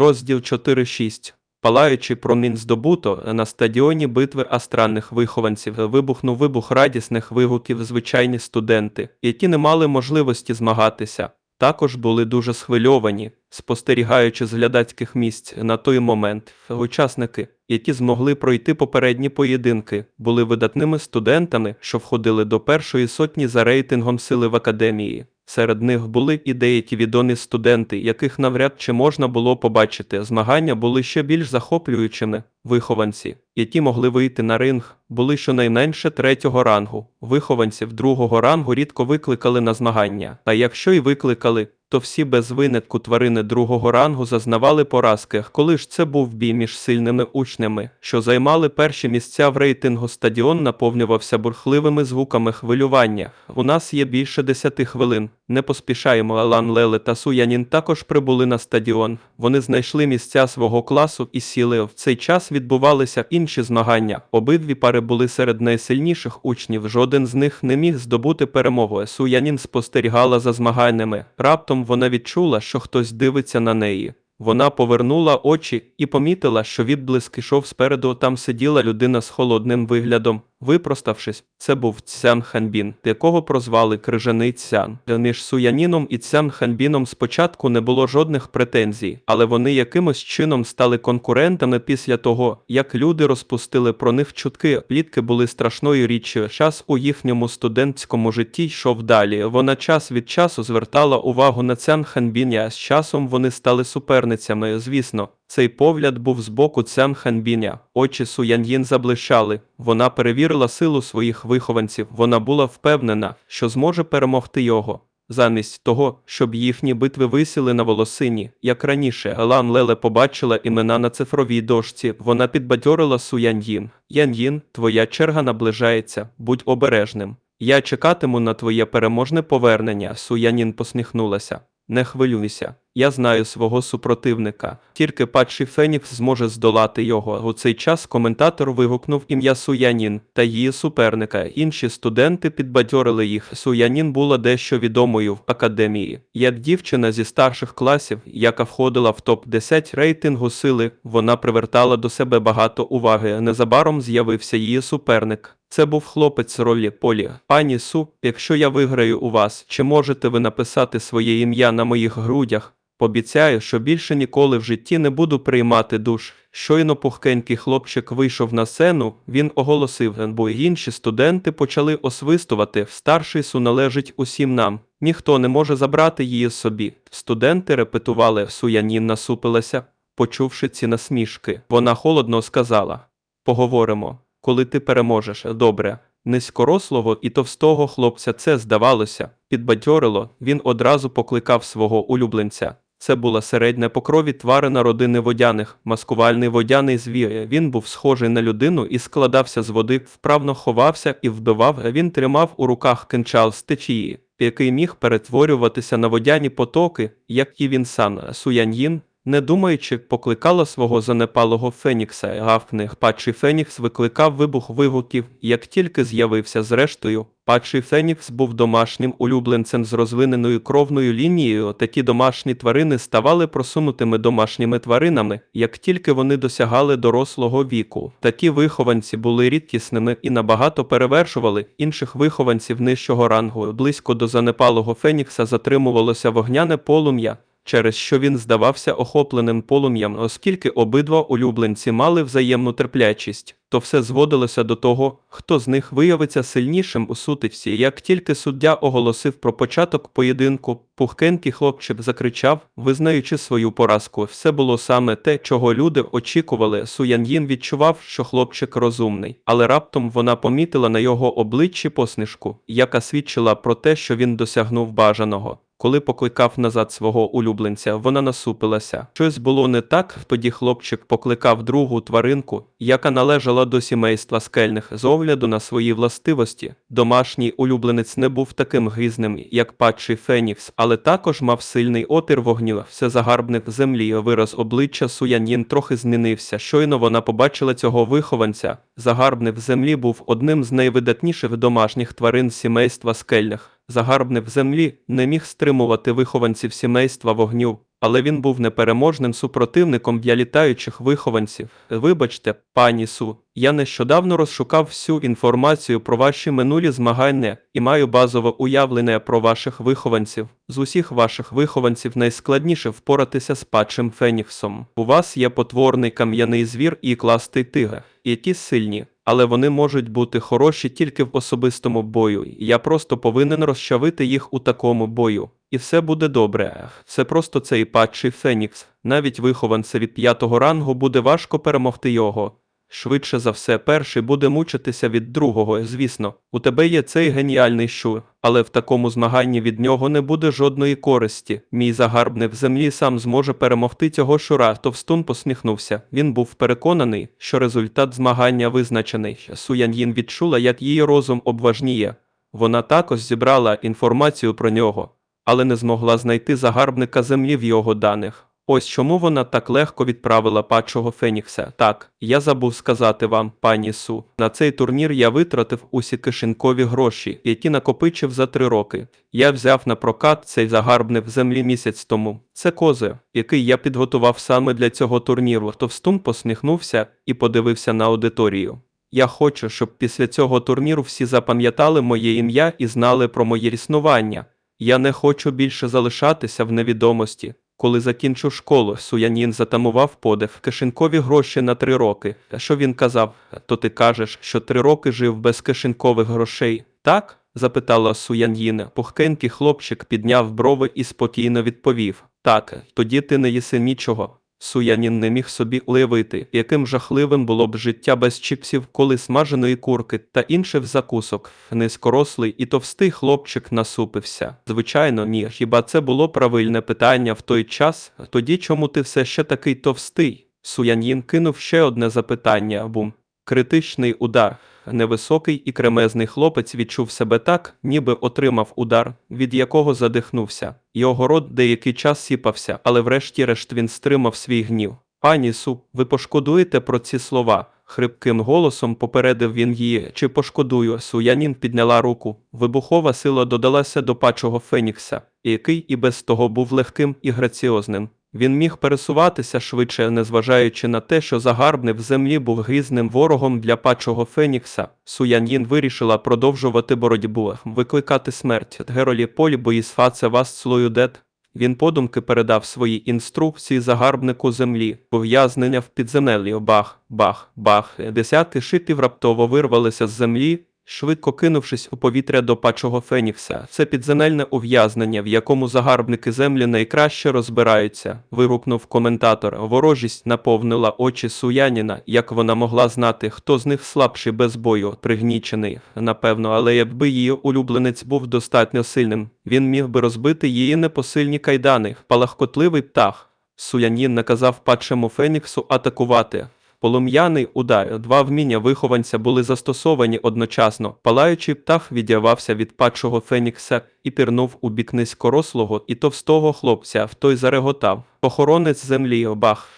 Розділ 4.6. Палаючий промінь здобуто на стадіоні битви астральних вихованців вибухнув вибух радісних вигуків звичайні студенти, які не мали можливості змагатися. Також були дуже схвильовані, спостерігаючи з глядацьких місць на той момент. Учасники, які змогли пройти попередні поєдинки, були видатними студентами, що входили до першої сотні за рейтингом сили в академії. Серед них були і деякі відомі студенти, яких навряд чи можна було побачити. Змагання були ще більш захоплюючими. Вихованці, які могли вийти на ринг, були щонайменше третього рангу. Вихованців другого рангу рідко викликали на змагання. А якщо й викликали, то всі без винятку тварини другого рангу зазнавали поразки, коли ж це був бій між сильними учнями, що займали перші місця в рейтингу. Стадіон наповнювався бурхливими звуками хвилювання. У нас є більше десяти хвилин. Не поспішаємо. Алан Леле та Суянін також прибули на стадіон. Вони знайшли місця свого класу і сіли. В цей час відбувалися інші змагання. Обидві пари були серед найсильніших учнів. Жоден з них не міг здобути перемогу. Суянін спостерігала за змаганнями. Раптом вона відчула, що хтось дивиться на неї. Вона повернула очі і помітила, що відблиск ішов спереду. Там сиділа людина з холодним виглядом. Випроставшись, це був Цян Ханбін, якого прозвали Крижаний Цян. Між Суяніном і Цян Ханбіном спочатку не було жодних претензій, але вони якимось чином стали конкурентами після того, як люди розпустили про них чутки. Плітки були страшною річчю. Час у їхньому студентському житті йшов далі. Вона час від часу звертала увагу на Цян Ханбіня, з часом вони стали суперницями. Звісно, цей погляд був з боку Цян Ханбіня. Очі Суяньїн заблищали. Вона перевірила силу своїх вихованців. Вона була впевнена, що зможе перемогти його. Замість того, щоб їхні битви висіли на волосині, як раніше, Елан Леле побачила імена на цифровій дошці. Вона підбадьорила Суяньїн. Яньїн, твоя черга наближається, будь обережним. Я чекатиму на твоє переможне повернення. Суянін посміхнулася. Не хвилюйся, я знаю свого супротивника. Тільки падший Фенікс зможе здолати його. У цей час коментатор вигукнув ім'я Суянін та її суперника. Інші студенти підбадьорили їх. Суянін була дещо відомою в академії. Як дівчина зі старших класів, яка входила в топ 10 рейтингу сили, вона привертала до себе багато уваги. Незабаром з'явився її суперник. Це був хлопець ролі Полі. Пані Су, якщо я виграю у вас, чи можете ви написати своє ім'я на моїх грудях? Обіцяю, що більше ніколи в житті не буду приймати душ. Щойно пухкенький хлопчик вийшов на сцену, він оголосив, бо інші студенти почали освистувати. Старший су належить усім нам. Ніхто не може забрати її собі. Студенти репетували, Суянін насупилася, почувши ці насмішки. Вона холодно сказала: Поговоримо, коли ти переможеш. Добре. Низькорослого і товстого хлопця це здавалося, підбадьорило, він одразу покликав свого улюбленця. Це була середня по крові тварина родини водяних, маскувальний водяний звір. Він був схожий на людину і складався з води, вправно ховався і вдавав. Він тримав у руках кинчал з течії, який міг перетворюватися на водяні потоки, як і він сам. Суяньїн, не думаючи, покликала свого занепалого Фенікса. Гавкних падший Фенікс викликав вибух вигуків, як тільки з'явився зрештою. Падший Фенікс був домашнім улюбленцем з розвиненою кровною лінією. Такі домашні тварини ставали просунутими домашніми тваринами, як тільки вони досягали дорослого віку. Такі вихованці були рідкісними і набагато перевершували інших вихованців нижчого рангу. Близько до занепалого Фенікса затримувалося вогняне полум'я через що він здавався охопленим полум'ям, оскільки обидва улюбленці мали взаємну терплячість, то все зводилося до того, хто з них виявиться сильнішим у сутичці. Як тільки суддя оголосив про початок поєдинку, пухкенький хлопчик закричав, визнаючи свою поразку. Все було саме те, чого люди очікували. Суян'їн відчував, що хлопчик розумний, але раптом вона помітила на його обличчі посмішку, яка свідчила про те, що він досягнув бажаного. Коли покликав назад свого улюбленця, вона насупилася. Щось було не так. Тоді хлопчик покликав другу тваринку, яка належала до сімейства скельних з огляду на свої властивості. Домашній улюбленець не був таким грізним, як падший Фенікс, але також мав сильний отир вогню. Все загарбник землі. Вираз обличчя Суянін трохи змінився. Щойно вона побачила цього вихованця. Загарбник землі був одним з найвидатніших домашніх тварин сімейства скельних. Загарбник землі не міг стримувати вихованців сімейства вогню. але він був непереможним супротивником для літаючих вихованців. Вибачте, пані Су, я нещодавно розшукав всю інформацію про ваші минулі змагання і маю базове уявлення про ваших вихованців. З усіх ваших вихованців найскладніше впоратися з патчем Феніксом. У вас є потворний кам'яний звір і кластий тигр, які сильні. Але вони можуть бути хороші тільки в особистому бою. Я просто повинен розчавити їх у такому бою. І все буде добре. Це просто цей патчий Фенікс. Навіть вихованце від п'ятого рангу буде важко перемогти його. Швидше за все, перший буде мучитися від другого, звісно. У тебе є цей геніальний щур, але в такому змаганні від нього не буде жодної користі. Мій загарбник в землі сам зможе перемогти цього щура. Товстун посміхнувся. Він був переконаний, що результат змагання визначений. Суян'їн відчула, як її розум обважніє. Вона також зібрала інформацію про нього, але не змогла знайти загарбника землі в його даних. Ось чому вона так легко відправила пачого Фенікса. Так, я забув сказати вам, пані Су. На цей турнір я витратив усі кишенькові гроші, які накопичив за три роки. Я взяв на прокат цей загарбник землі місяць тому. Це козир, який я підготував саме для цього турніру. Товстун посміхнувся і подивився на аудиторію. Я хочу, щоб після цього турніру всі запам'ятали моє ім'я і знали про моє існування. Я не хочу більше залишатися в невідомості. Коли закінчу школу, Суянін затамував подив кишенькові гроші на три роки. А що він казав? То ти кажеш, що три роки жив без кишенькових грошей, так? запитала Суян'їна. Пухкенький хлопчик підняв брови і спокійно відповів: Так, тоді ти не їси нічого. Суянін не міг собі уявити, яким жахливим було б життя без чіпсів, коли смаженої курки та інших закусок. Низькорослий і товстий хлопчик насупився. Звичайно, ні. Хіба це було правильне питання в той час? Тоді чому ти все ще такий товстий? Суянін кинув ще одне запитання. Бум. Критичний удар. Невисокий і кремезний хлопець відчув себе так, ніби отримав удар, від якого задихнувся. Його рот деякий час сіпався, але врешті-решт він стримав свій гнів. Пані Су, ви пошкодуєте про ці слова? Хрипким голосом попередив він її. Чи пошкодую? Суянін підняла руку. Вибухова сила додалася до пачого Фенікса, який і без того був легким і граціозним. Він міг пересуватися швидше, незважаючи на те, що загарбник в землі був грізним ворогом для пачого Фенікса. Суян'їн вирішила продовжувати боротьбу, викликати смерть. Геролі полі боїсфаце вас слоюдет. Він подумки передав свої інструкції загарбнику землі, пов'язнення в підземеллі. Бах, бах, бах. Десятки шипів раптово вирвалися з землі, швидко кинувшись у повітря до пачого Фенікса. Це підземельне ув'язнення, в якому загарбники землі найкраще розбираються, вигукнув коментатор. Ворожість наповнила очі Суяніна, як вона могла знати, хто з них слабший без бою, пригнічений. Напевно, але якби її улюбленець був достатньо сильним, він міг би розбити її непосильні кайдани, палахкотливий птах. Суянін наказав пачому Феніксу атакувати. Полум'яний удар, два вміння вихованця були застосовані одночасно. Палаючий птах відірвався від падшого Фенікса і пірнув у бік низькорослого і товстого хлопця, в той зареготав. Охоронець землі бах.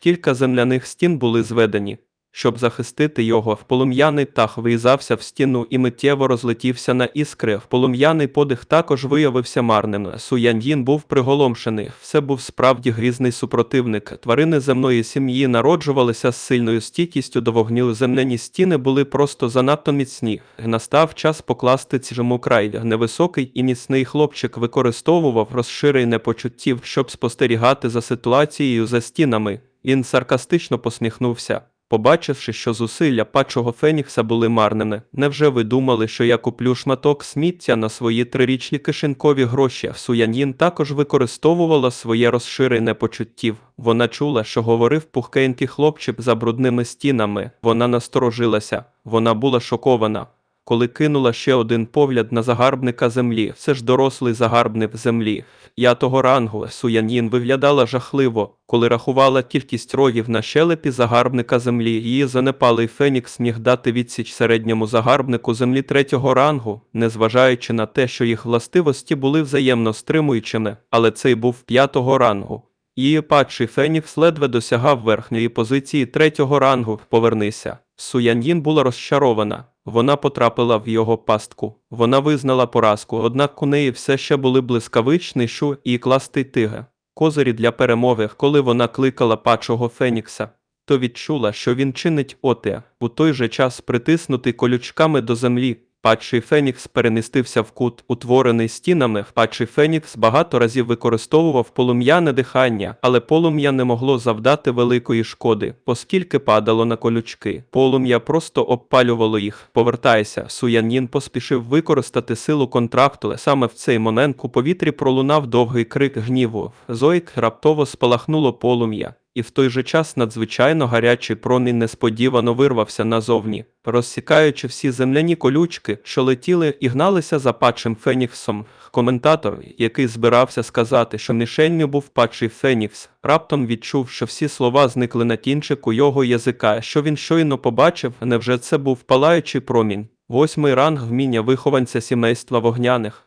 Кілька земляних стін були зведені. Щоб захистити його, полум'яний птах виїзався в стіну і миттєво розлетівся на іскри. Полум'яний подих також виявився марним. Суяньїн був приголомшений. Все був справді грізний супротивник. Тварини земної сім'ї народжувалися з сильною стійкістю до вогню. Земляні стіни були просто занадто міцні. Настав час покласти цьому край. Невисокий і міцний хлопчик використовував розширення почуттів, щоб спостерігати за ситуацією за стінами. Він саркастично посміхнувся. Побачивши, що зусилля пачого Фенікса були марними, невже ви думали, що я куплю шматок сміття на свої трирічні кишенькові гроші? Суянін також використовувала своє розширене почуттів. Вона чула, що говорив пухкенький хлопчик за брудними стінами. Вона насторожилася, вона була шокована. Коли кинула ще один погляд на загарбника землі, це ж дорослий загарбник землі. Я того рангу Суянін виглядала жахливо, коли рахувала кількість рогів на щелепі загарбника землі. Її занепалий Фенікс міг дати відсіч середньому загарбнику землі третього рангу, незважаючи на те, що їх властивості були взаємно стримуючими, але цей був п'ятого рангу. Її падший Фенікс ледве досягав верхньої позиції третього рангу. Повернися. Суян'їн була розчарована. Вона потрапила в його пастку. Вона визнала поразку, однак у неї все ще були блискавичний шу і кластий тиге. козирі для перемоги, коли вона кликала пачого Фенікса, то відчула, що він чинить оте, у той же час притиснутий колючками до землі. Падший Фенікс перемістився в кут, утворений стінами. Падший Фенікс багато разів використовував полум'яне дихання, але полум'я не могло завдати великої шкоди, оскільки падало на колючки. Полум'я просто обпалювало їх. Повертайся, Суянін поспішив використати силу контракту. Саме в цей момент у повітрі пролунав довгий крик гніву. Зоїк раптово спалахнуло полум'я. І в той же час надзвичайно гарячий промінь несподівано вирвався назовні, розсікаючи всі земляні колючки, що летіли і гналися за патчем Феніксом. Коментатор, який збирався сказати, що мішенню був патчий Фенікс, раптом відчув, що всі слова зникли на кінчику його язика, що він щойно побачив, невже це був палаючий промінь. Восьмий ранг вміння вихованця сімейства вогняних.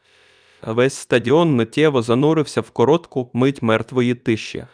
Весь стадіон миттєво занурився в коротку мить мертвої тиші.